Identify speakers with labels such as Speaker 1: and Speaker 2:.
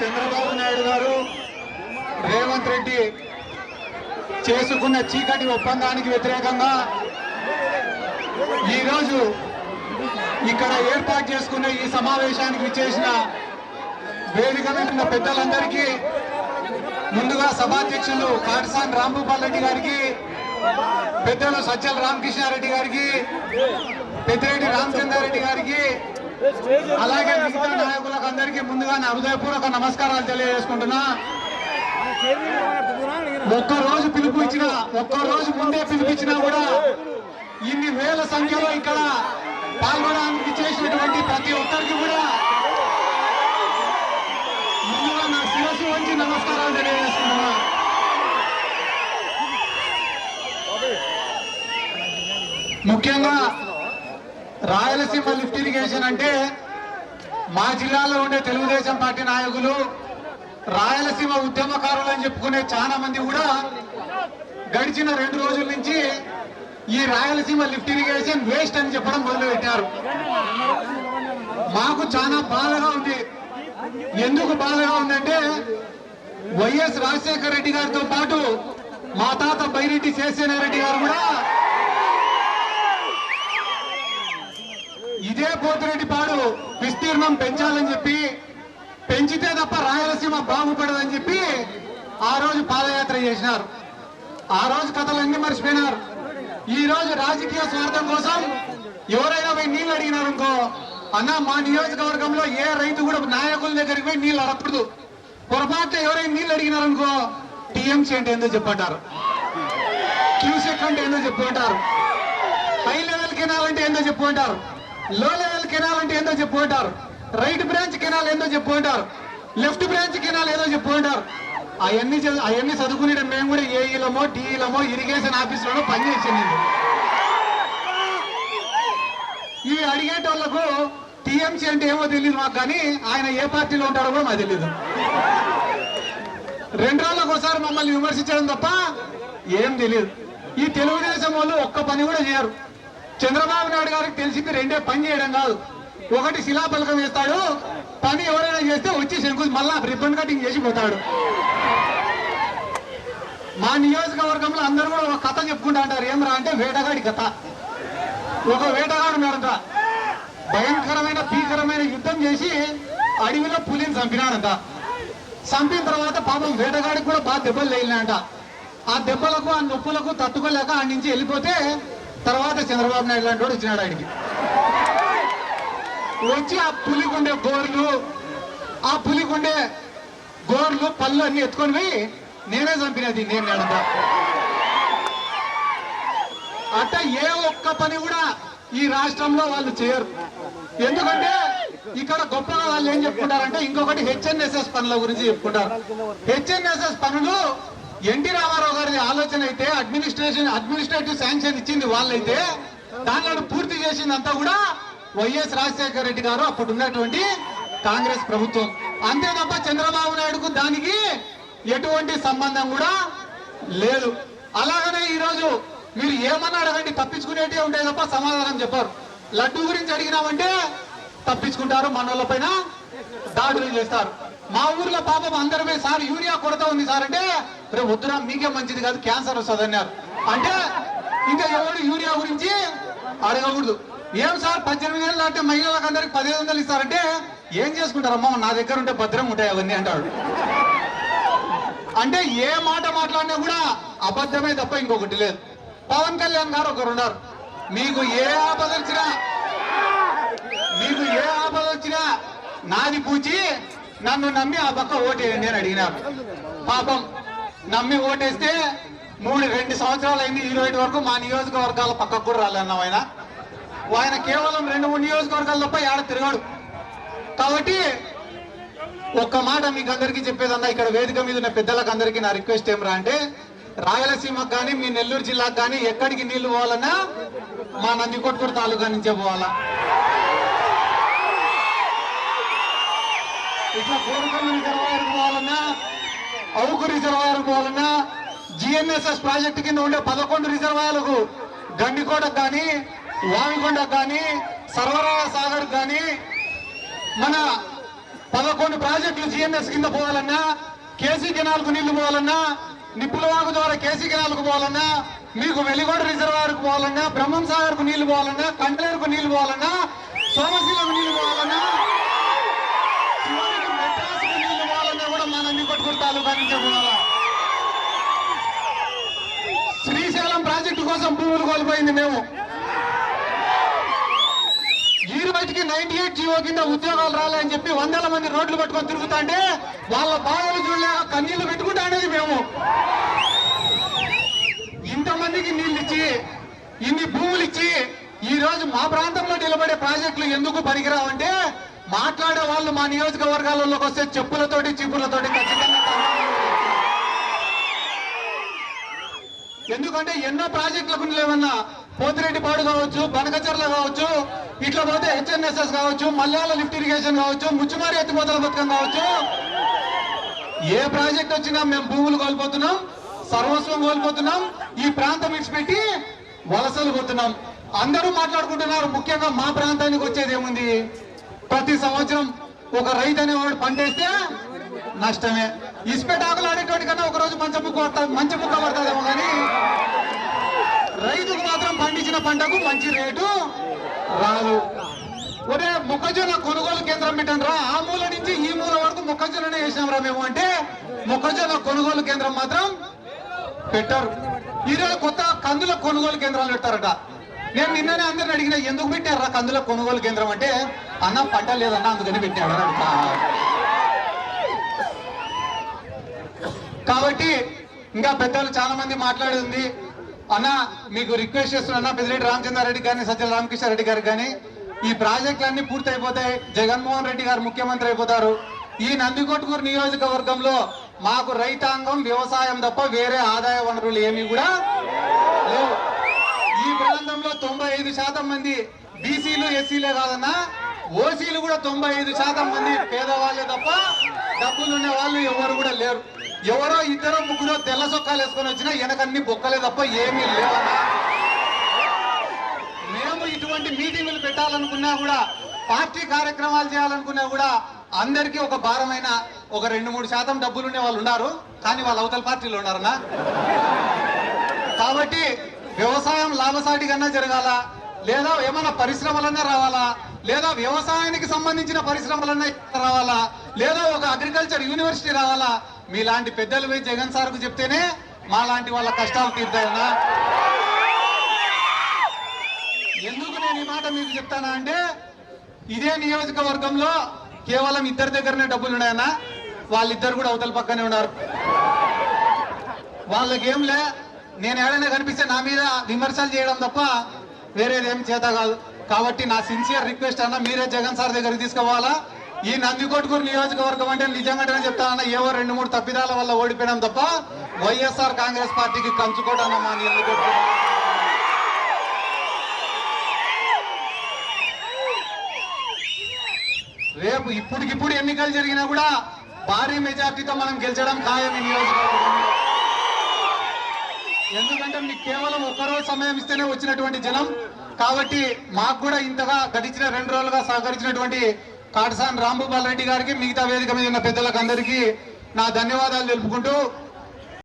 Speaker 1: చంద్రబాబు నాయుడు గారు రేవంత్ రెడ్డి చేసుకున్న చీకటి ఒప్పందానికి వ్యతిరేకంగా ఈరోజు ఇక్కడ ఏర్పాటు చేసుకున్న ఈ సమావేశానికి విచ్చేసిన వేదిక పెట్టిన ఉన్న పెద్దలందరికీ ముందుగా సభాధ్యక్షులు కాటసాని రాంభూపాల్ రెడ్డి గారికి పెద్దలు సజ్జల రామకృష్ణారెడ్డి గారికి పెద్దిరెడ్డి రామచంద్రారెడ్డి గారికి అలాగే మిగతా నాయకులకు అందరికీ ముందుగా నా హృదయపూర్వక నమస్కారాలు తెలియజేసుకుంటున్నా. ఒక్క రోజు పిలుపు ఇచ్చిన ఒక్క రోజు ముందే పిలిపించినా కూడా ఇన్ని వేల సంఖ్యలో ఇక్కడ పాల్గొనడానికి చేసినటువంటి ప్రతి ఒక్కరికి కూడా ముందుగా నా శిరస్సు వంచి నమస్కారాలు తెలియజేసుకుంటున్నా. ముఖ్యంగా రాయలసీమ లిఫ్ట్ ఇరిగేషన్ అంటే మా జిల్లాలో ఉండే తెలుగుదేశం పార్టీ నాయకులు రాయలసీమ ఉద్యమకారులు అని చెప్పుకునే చాలా మంది కూడా గడిచిన రెండు రోజుల నుంచి ఈ రాయలసీమ లిఫ్ట్ ఇరిగేషన్ వేస్ట్ అని చెప్పడం మొదలుపెట్టారు. మాకు చాలా బాధగా ఉంది. ఎందుకు బాధగా ఉందంటే వైఎస్ రాజశేఖర రెడ్డి గారితో పాటు మా తాత బైరెడ్డి శేషసేనారెడ్డి గారు కూడా పోతిరెడ్డిపాడు విస్తీర్ణం పెంచాలని చెప్పి పెంచితే తప్ప రాయలసీమ బాగుపడదని చెప్పి ఆ రోజు పాదయాత్ర చేసినారు. ఆ రోజు కథలన్నీ మర్చిపోయినారు. ఈ రోజు రాజకీయ స్వార్థం కోసం ఎవరైనా పోయి నీళ్ళు అడిగినారు అనుకో అన్న మా నియోజకవర్గంలో ఏ రైతు కూడా నాయకుల దగ్గరికి పోయి నీళ్ళు అడగకూడదు. పొరపాటు ఎవరైనా నీళ్ళు అడిగినారు అనుకో టీఎంసీ అంటే ఏందో చెప్పంటారు. క్యూసెక్ అంటే ఏందో చెప్పుకుంటారు హై లెవెల్ కెనాల్ అంటే ఏందో చెప్పుకుంటారు లో లెవెల్ కెనాల్ అంటే ఏందో చెప్పుకుంటారు రైట్ బ్రాంచ్ కెనాల్ ఏందో చెప్పుకుంటారు లెఫ్ట్ బ్రాంచ్ కెనాల్ ఏదో చెప్పుకుంటారు అవన్నీ అవన్నీ చదువుకునే మేము కూడా ఏఈలమో టీఈలమో ఇరిగేషన్ ఆఫీసులోనో పనిచేసింది ఇవి అడిగేటోళ్ళకు టీఎంసీ అంటే ఏమో తెలియదు మాకు కానీ ఆయన ఏ పార్టీలో ఉంటాడో కూడా మాకు తెలియదు రెండు రోజులకు ఒకసారి మమ్మల్ని విమర్శించడం తప్ప ఏం తెలియదు ఈ తెలుగుదేశం వాళ్ళు ఒక్క పని కూడా చేయరు. చంద్రబాబు నాయుడు గారికి తెలిసింది రెండే పని చేయడం కాదు. ఒకటి శిలాపలకం వేస్తాడు పని ఎవరైనా చేస్తే వచ్చి శంకు మళ్ళా రిబ్బన్ కటింగ్ చేసి పోతాడు. మా నియోజకవర్గంలో అందరూ కూడా ఒక కథ చెప్పుకుంటా అంటారు. ఏమరా అంటే వేటగాడి కథ. ఒక వేటగాడు ఉన్నాడంట. భయంకరమైన భీకరమైన యుద్ధం చేసి అడవిలో పులిని చంపినాడంట. చంపిన తర్వాత పాపం వేటగాడికి కూడా బాగా దెబ్బలు తగిలినాయంట. ఆ దెబ్బలకు ఆ నొప్పులకు తట్టుకోలేక ఆ నుంచి వెళ్ళిపోతే తర్వాత చంద్రబాబు నాయుడు లాంటి వాడు వచ్చినాడు ఆయనకి. వచ్చి ఆ పులిగుండే గోర్లు ఆ పులిగుండే గోర్లు పళ్ళు అన్ని ఎత్తుకొని పోయి నేనే చంపినది నేను నేనంట అట్ట ఏ ఒక్క పని కూడా ఈ రాష్ట్రంలో వాళ్ళు చేయరు. ఎందుకంటే ఇక్కడ గొప్పగా వాళ్ళు ఏం చెప్పుకుంటారంటే ఇంకొకటి హెచ్ఎన్ఎస్ఎస్ పనుల గురించి చెప్పుకుంటారు. హెచ్ఎన్ఎస్ఎస్ పనులు ఎన్టీ ఆలోచన అయితే అడ్మినిస్ట్రేషన్ అడ్మినిస్ట్రేటివ్ శాంక్షన్ ఇచ్చింది వాళ్ళైతే దానిలో పూర్తి చేసిందంతా కూడా వైఎస్ రాజశేఖర రెడ్డి గారు అప్పుడు ఉన్నటువంటి కాంగ్రెస్ ప్రభుత్వం. అంతే తప్ప చంద్రబాబు నాయుడుకు దానికి ఎటువంటి సంబంధం కూడా లేదు. అలాగనే ఈరోజు మీరు ఏమన్నా అడగండి తప్పించుకునేటే ఉంటాయి తప్ప సమాధానం చెప్పారు. లడ్డు గురించి అడిగినామంటే తప్పించుకుంటారు మన పైన దాడులు చేస్తారు. మా ఊర్లో పాపం అందరూ పోయి సార్ యూరియా కొరత ఉంది సార్ అంటే రేపు వద్దురా మీకే మంచిది కాదు క్యాన్సర్ వస్తుంది అన్నారు. అంటే ఇంకా ఎవరు యూరియా గురించి అడగకూడదు. ఏం సార్ పద్దెనిమిది ఏళ్ళు అంటే మహిళలకు అందరికి పదిహేను వందలు ఇస్తారంటే ఏం చేసుకుంటారమ్మా నా దగ్గర ఉంటే భద్రం ఉంటాయి అవన్నీ అంటాడు. అంటే ఏ మాట మాట్లాడినా కూడా అబద్ధమే తప్ప ఇంకొకటి లేదు. పవన్ కళ్యాణ్ గారు ఒకరు ఉన్నారు. మీకు ఏ ఆపద వచ్చినా మీకు ఏ ఆపద వచ్చినా నాది పూచి నన్ను నమ్మి ఆ పక్క ఓటేయండి అని అడిగినారు. పాపం నమ్మి ఓటేస్తే మూడు రెండు సంవత్సరాలు అయింది ఈ రోజు వరకు మా నియోజకవర్గాల పక్కకు కూడా రాలేన్నాం ఆయన. ఆయన కేవలం రెండు మూడు నియోజకవర్గాలు తప్ప ఏడ తిరగాడు. కాబట్టి ఒక్క మాట మీకు అందరికీ చెప్పేదన్నా ఇక్కడ వేదిక మీద ఉన్న పెద్దలకు అందరికీ నా రిక్వెస్ట్ ఏమరా అంటే రాయలసీమకు కానీ మీ నెల్లూరు జిల్లాకు కానీ ఎక్కడికి నీళ్ళు పోవాలన్నా మా నందికొట్కూరు తాలూకా నుంచే పోవాలా. ఇట్లా కోరుకున్న రిజర్వాయర్ పోవాలన్నా అవుకు రిజర్వాయర్ పోవాలన్నా జిఎన్ఎస్ఎస్ ప్రాజెక్టు కింద ఉండే పదకొండు రిజర్వాయర్లకు గండికోటకు కానీ వామికొండకు కానీ సర్వరాయ సాగర్ కానీ మన పదకొండు ప్రాజెక్టులు జిఎన్ఎస్ కింద పోవాలన్నా కేసీ కెనాల్కు నీళ్ళు పోవాలన్నా నిప్పులవాగు ద్వారా కేసీ కెనాల్కు పోవాలన్నా మీకు వెలిగొండ రిజర్వాయర్కు పోవాలన్నా బ్రహ్మం సాగర్కు నీళ్ళు పోవాలన్నా కంట్లేరుకు నీళ్ళు పోవాలన్నా సోమశీలకు నీళ్ళు పోవాలన్నా నిప్పటికూరు శ్రీశైలం ప్రాజెక్టు కోసం భూములు కోల్పోయింది మేము. ఈ రోజుకి నైన్టీ ఎయిట్ జీవో కింద ఉద్యోగాలు రాలేని చెప్పి వందల మంది రోడ్లు పట్టుకొని తిరుగుతాంటే వాళ్ళ బాధలు చూడలేక కన్నీళ్ళు పెట్టుకుంటా అనేది మేము. ఇంతమందికి నీళ్ళు ఇచ్చి ఇన్ని భూములు ఇచ్చి ఈ రోజు మా ప్రాంతంలో నిలబడే ప్రాజెక్టులు ఎందుకు పనికిరావంటే మాట్లాడే వాళ్ళు మా నియోజకవర్గాలలోకి వస్తే చెప్పులతోటి చీపులతోటి ఖచ్చితంగా ఎందుకంటే ఎన్నో ప్రాజెక్టులకు లేవన్నా పోతిరెడ్డిపాడు కావచ్చు బనకచర్ల కావచ్చు ఇట్లా పోతే హెచ్ఎన్ఎస్ఎస్ కావచ్చు మల్యాల లిఫ్ట్ ఇరిగేషన్ కావచ్చు ముచ్చుమారి ఎత్తిపోతల పథకం కావచ్చు. ఏ ప్రాజెక్ట్ వచ్చినా మేము భూములు కోల్పోతున్నాం సర్వస్వం కోల్పోతున్నాం ఈ ప్రాంతం ఇచ్చిపెట్టి వలసలు పోతున్నాం. అందరూ మాట్లాడుకుంటున్నారు ముఖ్యంగా మా ప్రాంతానికి వచ్చేది ఏముంది? ప్రతి సంవత్సరం ఒక రైతు అనేవాడు పంటేస్తే నష్టమే. ఇసుపెట్ ఆకులు ఆడేటువంటి కన్నా ఒక రోజు మంచి ముక్క పడతా- మంచి ముక్క పడుతుందేమో కానీ రైతుకు మాత్రం పండించిన పంటకు మంచి రేటు రాదు. ఒరే మొక్కజొన్న కొనుగోలు కేంద్రం పెట్టండిరా. ఆ మూల నుంచి ఈ మూల వరకు మొక్కజొన్ననే వేసినాంరా మేము అంటే మొక్కజొన్న కొనుగోలు కేంద్రం మాత్రం పెట్టారు. ఈరోజు కొత్త కందుల కొనుగోలు కేంద్రాలు పెట్టారట. నేను నిన్ననే అందరిని అడిగిన ఎందుకు పెట్టారా కందుల కొనుగోలు కేంద్రం? అంటే అన్న పంట లేదన్న అందుకని పెట్టాడు కాబట్టి ఇంకా పెద్దలు చాలా మంది మాట్లాడింది. అన్న మీకు రిక్వెస్ట్ చేస్తున్నా పెద్దిరెడ్డి రామచంద్రారెడ్డి గారిని సజ్జల రామకృష్ణ రెడ్డి గారికి కానీ ఈ ప్రాజెక్టులన్నీ పూర్తి అయిపోతాయి జగన్మోహన్ రెడ్డి గారు ముఖ్యమంత్రి అయిపోతారు. ఈ నందికొట్కూరు నియోజకవర్గంలో మాకు రైతాంగం వ్యవసాయం తప్ప వేరే ఆదాయ వనరులు ఏమీ కూడా లేవు. ఈ ప్రాంతంలో తొంభై ఐదు శాతం మంది బీసీలు ఎస్సీలే కాదన్నా. ఓసీలు కూడా తొంభై ఐదు శాతం మంది పేదవాళ్ళే తప్ప డబ్బులు ఉండే వాళ్ళు ఎవరు కూడా లేరు. ఎవరో ఇద్దరు ముగ్గురు తెల్ల సొక్కాలు వేసుకొని వచ్చినా వెనకన్ని బొక్కలే తప్ప ఏమీ లేవన్నా. మేము ఇటువంటి మీటింగులు పెట్టాలనుకున్నా కూడా పార్టీ కార్యక్రమాలు చేయాలనుకున్నా కూడా అందరికీ ఒక భారమైన ఒక రెండు మూడు శాతం డబ్బులు ఉండే వాళ్ళు ఉన్నారు కానీ వాళ్ళు అవతల పార్టీలో ఉన్నారన్నా. కాబట్టి వ్యవసాయం లాభసాటి కన్నా జరగాల లేదా ఏమైనా పరిశ్రమలన్నా రావాలా లేదా వ్యవసాయానికి సంబంధించిన పరిశ్రమలన్నా రావాలా లేదా ఒక అగ్రికల్చర్ యూనివర్సిటీ రావాలా మీలాంటి పెద్దలు పోయి జగన్ సార్కు చెప్తేనే మా లాంటి వాళ్ళ కష్టాలు తీరుతాయన్నా. ఎందుకు నేను ఈ మాట మీకు చెప్తానా అంటే ఇదే నియోజకవర్గంలో కేవలం ఇద్దరి దగ్గరనే డబ్బులు ఉన్నాయన్నా వాళ్ళిద్దరు కూడా అవతల పక్కనే ఉన్నారు. వాళ్ళకేంలే నేను ఏడైనా కనిపిస్తే నా మీద విమర్శలు చేయడం తప్ప వేరేదేం చేత కాదు. కాబట్టి నా సిన్సియర్ రిక్వెస్ట్ అన్న మీరే జగన్ సార్ దగ్గరికి తీసుకోవాలా ఈ నందికొట్కూరు నియోజకవర్గం అంటే నిజంగానే చెప్తానన్న ఏవో రెండు మూడు తప్పిదాల వల్ల ఓడిపోయినాం తప్ప వైఎస్ఆర్ కాంగ్రెస్ పార్టీకి కంచుకోవడం మా రేపు ఇప్పటికిప్పుడు ఎన్నికలు జరిగినా కూడా భారీ మెజార్టీతో మనం గెలిచడం ఖాయం ఈ నియోజకవర్గంలో ఎందుకంటే మీకు కేవలం ఒక్కరోజు సమయం ఇస్తేనే వచ్చినటువంటి జనం. కాబట్టి మాకు కూడా ఇంతగా గడిచిన రెండు రోజులుగా సహకరించినటువంటి కాటసాని రాంభూపాల్ రెడ్డి గారికి మిగతా వేదిక మీద ఉన్న పెద్దలకు అందరికీ నా ధన్యవాదాలు తెలుపుకుంటూ